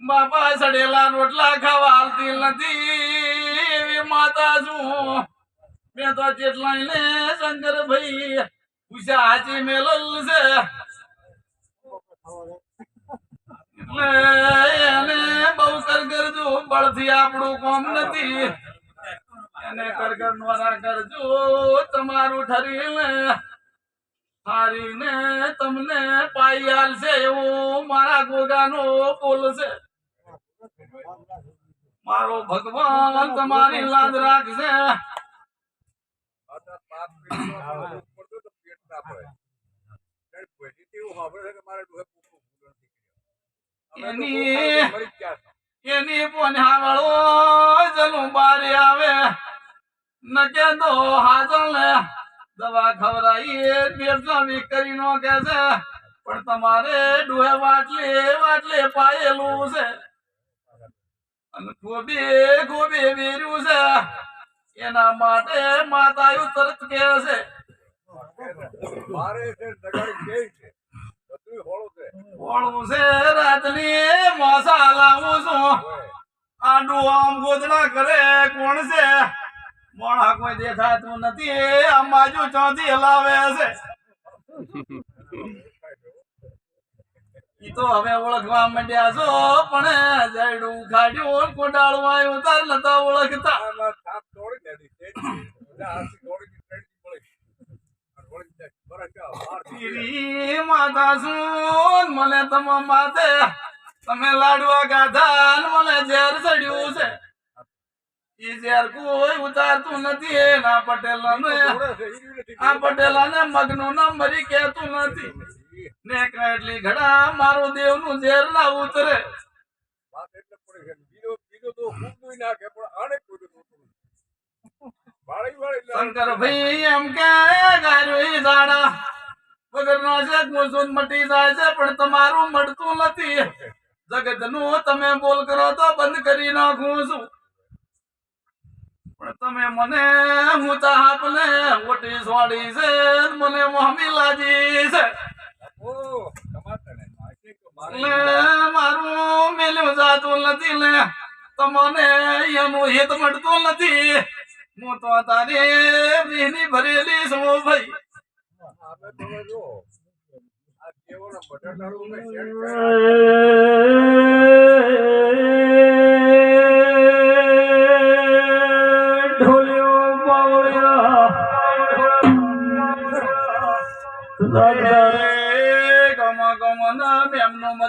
બાપા સડેલા રોટલા ખાવા નથી. માતા છું. મેં તો જેટલા શંકર ભાઈ પૂછ્યા હાજી મેલલ છે એટલે એને બહુ કરગરજો બળથી આપણું કોમ નથી. એને કરગર નોરા કરજો તમારું ઠરીને હારીને તમને પાઈ આલશે એવું મારા ગોગાનો પુલ છે. મારો ભગવાન તમારી લાજ રાખશે. એની એની પોન્યાવાળો જલું બારી આવે. ન કે તો હાજલ દવા ખવડાવીએ બેસવી કરી નો કે છે. પણ તમારે ડોહે વાટલે વાટલે પાયેલું છે. અને ખોબે ખોબે વેર્યું છે. એના માટે માતા તરત કે છે. મારે છે? નગાડી છે. રાતની મોસા લાવું છું. આડું આમ ગોદડા કરે કોણ છે? મોણા કોઈ દેખાતું નથી આ બાજુ ચોથી હલાવે છે. ઈ તો હવે ઓળખવા માંડ્યા છો પણ જયડું ખાડ્યું કોડાળું આવ્યું તાર નતા ઓળખતા આમાં સાપ તોડી દેડી છે બધા હાથી તોડી ટ્રેનિંગ મળી અને વળી જાય બરાબર છે માતા શું મને તમ માથે તમે લાડવા ગાધા મને ઝેર ચડ્યું છે. એ ઝેર કોઈ ઉતારતું નથી એના પટેલ તોડે છે ઈ નથી આ પટેલ ને મગનું ના મરી કહેતું નથી. ને એટલી ઘડા મારું દેવનું ઝેર ના ઉતરે. શંકર ભાઈ એમ કે ગાર્યું ઈ દાડા વગર નો છે મૂંઝવણ મટી જાય છે પણ તમારું મળતું નથી. જગતનું તમે બોલ કરો તો બંધ કરી નાખું છું. પણ તમે મને હું તાપ ને ઓટી સોડી છે મને મોહમી લાજી છે. મારે? મેલ્યું જાતું નથી ને તમને એનું હિત મળતું નથી. હું તો તારી ભરેલી છું ભાઈ. બટાટાનું મેં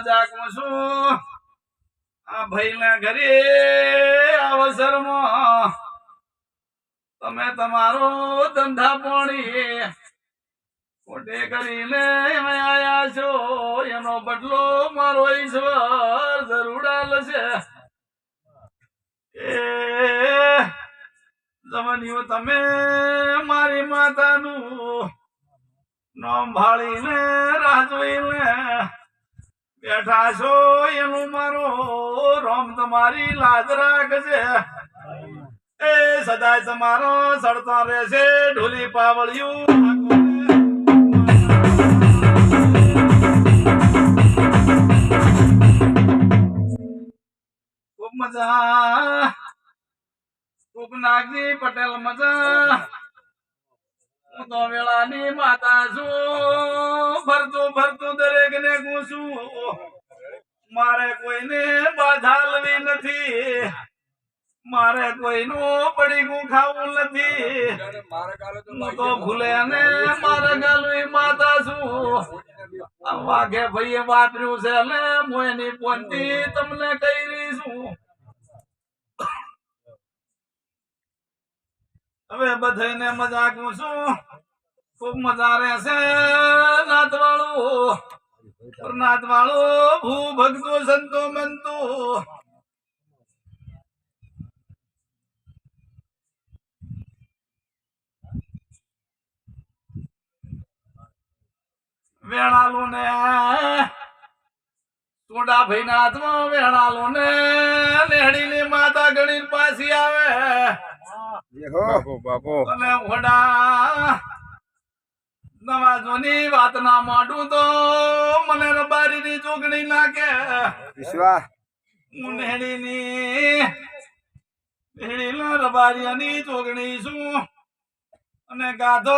ના છું આ ભાઈના ઘરે અવસરમાં તમે તમારો ધંધા પાણી ખોટે કરીને આયા છો. એનો બદલો મારો ઈશ્વર જરૂર આલશે એ જમનિયો તમે મારી માતાનું નામ ભાળીને રાહ જોઈને બેઠા છો. એનું મારો રોમ તમારી લાજ રાખશે. એ, સદાય તમારો સડતો રહેશે. ઢોલી પાવળિયું મજા. નાગજી પટેલ મજા. હું તો વેળાની માતા છું. ફરતું દરેક ને ગુસું મારે કોઈને બાધા નથી. મારે કોઈનું પડીકું ખાવું નથી. હું તો ભૂલે ને મારે ગાલું માતા છું. વાઘે ભાઈએ વાપર્યું છે ને એની પોનથી તમને કહી રહી છું. હવે બધાને મજાકું છું ખૂબ મજા રહેશે નાથ વાળું નાથ વાળું ભૂ ભગતો સંતો, મંતો. વેણાલું ને ટોડા ભાઈ ના હાથમાં વેણાલો ને લેહડીની માતા ગણી પાછી આવે. બાપો બાપો. અને વડા વાત ના માંડું તો મને રબારીની ચોગણી નાખે. વિશ્વા ઉનેડીની રબારી ની ચોગણી શું અને ગાધો